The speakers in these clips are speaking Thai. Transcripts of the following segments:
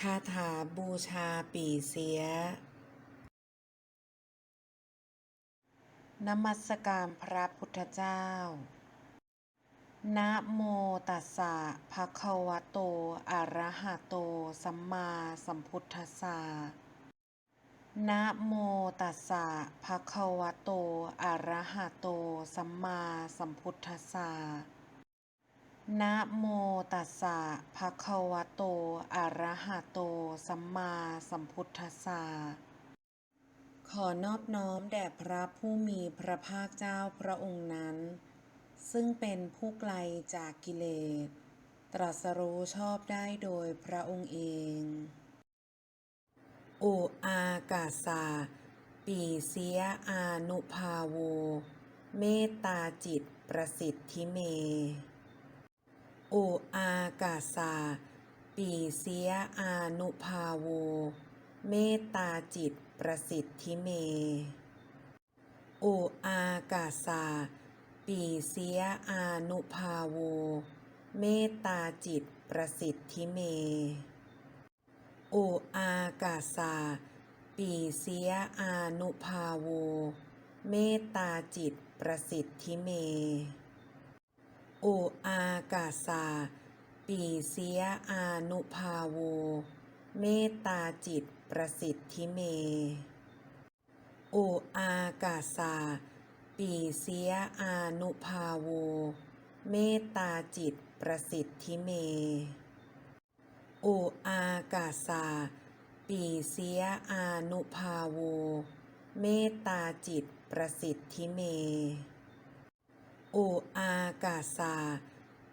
คาถาบูชาปีเสีย นมัสการพระพุทธเจ้า นะโมตัสสะภะคะวะโต อะระหะโต สัมมาสัมพุทธัสสะ นะโมตัสสะภะคะวะโต อะระหะโต สัมมาสัมพุทธัสสะ นะโมตัสสะภะคะวะโต อะระหะโต สัมมาสัมพุทธัสสะ ขอนอบน้อมแด่พระผู้มีพระภาคเจ้าพระองค์นั้น ซึ่งเป็นผู้ไกลจากกิเลส ตรัสรู้ชอบได้โดยพระองค์เองอุอากาสาปีเสียอานุภาโว เมตตาจิตประสิทธิเม โออากาสาปีเสียอานุภาโว เมตตาจิตประสิทธิเม โออากาสาปีเสียอานุภาโว เมตตาจิตประสิทธิเม โออากาสาปีเสียอานุภาโว เมตตาจิตประสิทธิเม โออากาสาปีเสียอานุภาโว เมตตาจิตประสิทธิเม โออากาสาปีเสียอานุภาโว เมตตาจิตประสิทธิเม โออากาสาปีเสียอานุภาโว เมตตาจิตประสิทธิเม โออากาสา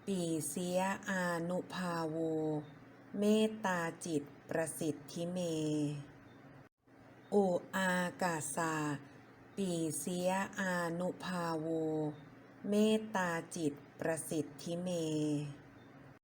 ปีเสียอานุภาโว เมตตาจิตประสิทธิเม โออากาสา ปีเสียอานุภาโว เมตตาจิตประสิทธิเม